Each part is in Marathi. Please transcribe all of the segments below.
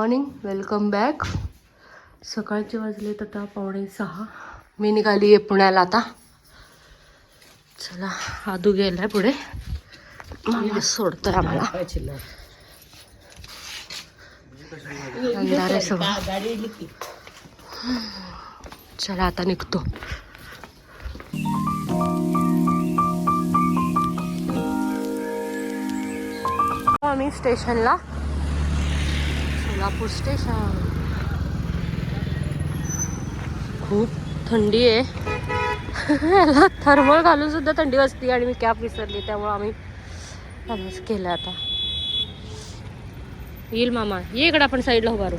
मॉर्निंग वेलकम बॅक सकाळचे वाजले तर आता पावणे सहा. मी निघाली आहे पुण्याला आता. चला आदू गेलाय पुढे. मामा सोडतोय आम्हाला. सगळं. चला आता निघतो. आम्ही स्टेशनला सोलापूर स्टेशन खूप थंडी आहे. याला थर्मल घालून सुद्धा थंडी वाजते आणि मी कॅब विसरली त्यामुळे आम्ही प्रवास केला आता. येईल मामा. ये इकडे आपण साईडला उभारू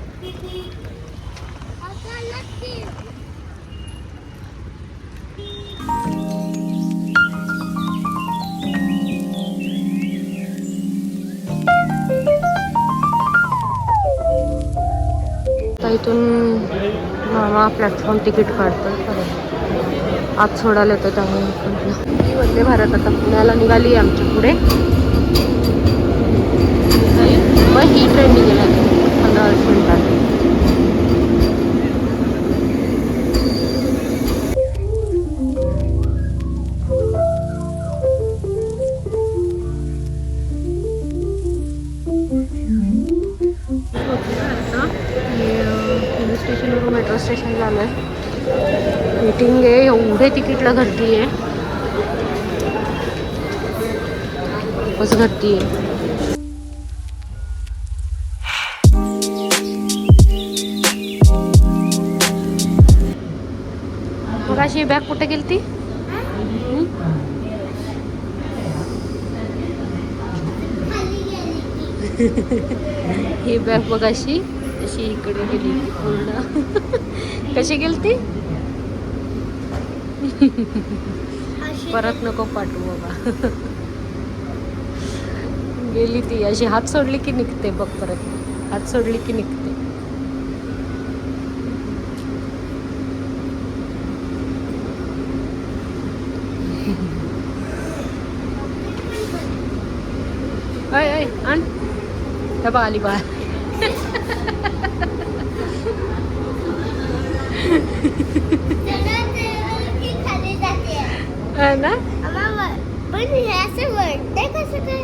इथून मामा प्लॅटफॉर्म तिकीट काढतो आज आत सोडायला येतो त्यामुळे. म्हटलं वंदे भारत. आता पुण्याला निघाली आहे आमच्या पुढे. मग ही झालं आहे मीटिंग आहे एवढे तिकीटला गर्दी आहे खूपच गर्दी आहे अशी बॅग कुठे गेली ती ही बॅग बघ अशी अशी इकडे गेली पूर्ण कशी गेली ती परत नको पाठवू बाबा. गेली ती. अशी हात सोडली की निघते बघ परत. हात सोडली की निघते. अय अय आण. बघ आली बाहेर है ना पण हे असं वळतंय कसं काय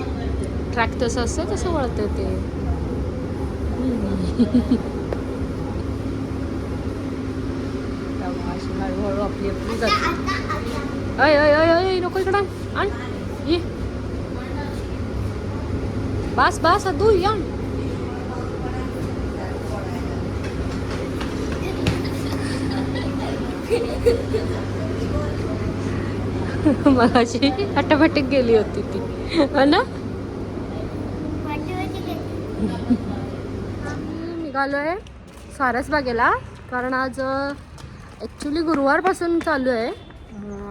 ट्रॅक तसं असतं तसं वळतं ते त्यामुळे अशी हळूहळू आपली आपली जाते आता आता अय अय अय अय नको इकडं आण ये बस बस तू या मग अशी आटापाटीक गेली होती ती. हो ना? निघालो आहे घेते. सारसबागेला कारण आज ॲक्च्युली गुरुवारपासून चालू आहे.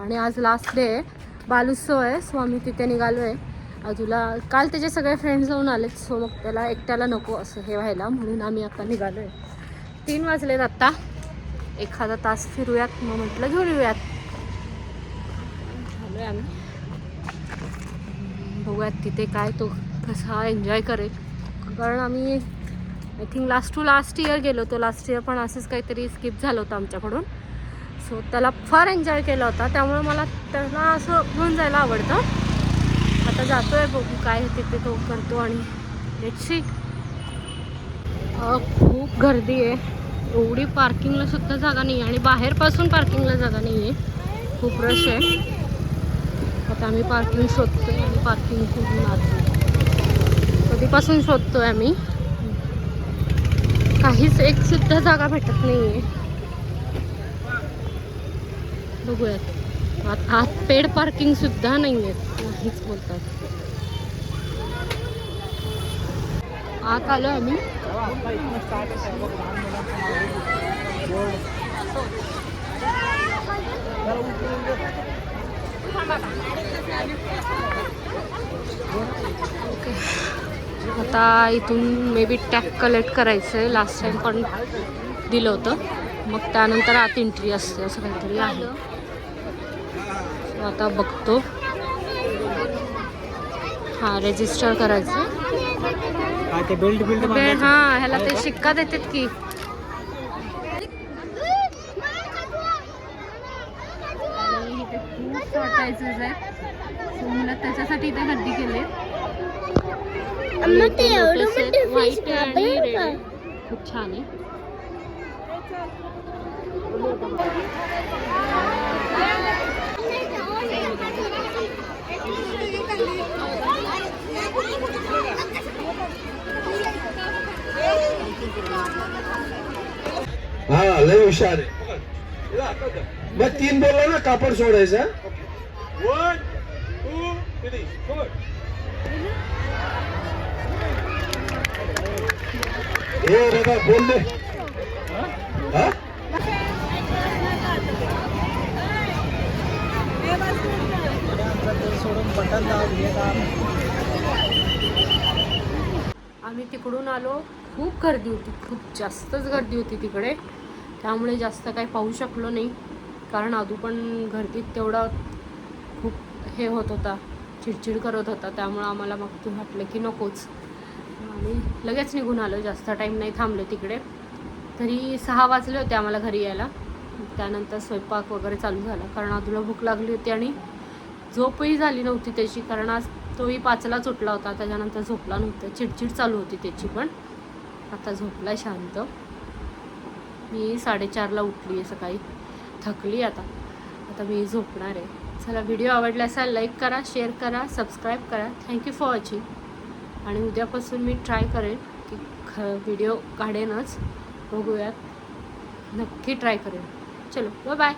आणि आज लास्ट डे आहे. बालुत्सव आहे. सो आम्ही तिथे निघालो आहे. आजूला काल त्याचे सगळे फ्रेंड्स जाऊन आलेत. सो मग त्याला एकट्याला नको असं हे व्हायला. म्हणून आम्ही आता निघालो आहे तीन वाजलेत आत्ता एखादा तास फिरूयात. मग म्हटलं घेऊन येऊयात. झालो आहे आम्ही. बघूयात तिथे काय तो कसा एन्जॉय करेल. कारण आम्ही I think last to last year गेलो होतो. लास्ट इयर पण असंच काहीतरी स्किप झालं होतं आमच्याकडून. सो त्याला फार एन्जॉय केला होता. त्यामुळे मला त्याला असं घेऊन जायला आवडतं. आता जातोय बघू काय तिथे तो करतो आणि लेट्सी खूप गर्दी आहे. एवढी पार्किंगला सुद्धा जागा नाही आहे आणि बाहेरपासून पार्किंगला जागा नाही आहे खूप रश आहे. आता आम्ही पार्किंग शोधतोय आणि पार्किंग कुठून आलो कधीपासून शोधतोय आम्ही? काहीच एक सुद्धा जागा भेटत नाहीये. बघूयात. आत आत पेड पार्किंग सुद्धा आहेत नाहीच बोलतात. आत आलो आम्ही. आता इथून मे बी टॅग कलेक्ट करायचं आहे लास्ट टाइम पण दिलं होतं. मग त्यानंतर आत एंट्री असते असं काहीतरी आहे. आता बघतो. हां रेजिस्टर करायचं हा ह्याला ते शिक्का देतात की आणि इथे शॉर्टायचेस आहेत सो मुलं त्याच्यासाठी इथे गर्दी केली. व्हाईट आणि रेड? आहे खूप छान आहे. हा लय हुशार आहे. मग तीन बोलला ना कापड सोडायचं वन टू थ्री हे दादा बोल दे. आम्ही तिकडून आलो. खूप गर्दी होती. खूप जास्तच गर्दी होती तिकडे. त्यामुळे जास्त काही पाहू शकलो नाही. कारण आधू पण गर्दीत तेवढा हे होत होता चिडचिड करत होता त्यामुळं आम्हाला मग तू वाटलं की नकोच. आणि लगेच निघून आलो जास्त टाईम नाही थांबलो तिकडे. तरी सहा वाजले होते आम्हाला घरी यायला. त्यानंतर स्वयंपाक वगैरे चालू झाला कारण आधूला भूक लागली होती आणि झोपही झाली नव्हती त्याची कारण आज तोही पाचला सुटला होता त्याच्यानंतर झोपला नव्हता. चिडचिड चालू होती त्याची पण. आता झोपला शांत. मी साडेचारला उठली आहे सकाळी. थकली आता. आता मी झोपणार आहे. चला व्हिडिओ आवडला असेल लाईक करा शेअर करा सबस्क्राईब करा. थँक्यू फॉर वॉचिंग आणि उद्यापासून मी ट्राय करेन की ख व्हिडिओ काढेनच. बघूयात. नक्की ट्राय करेन. चलो बाय बाय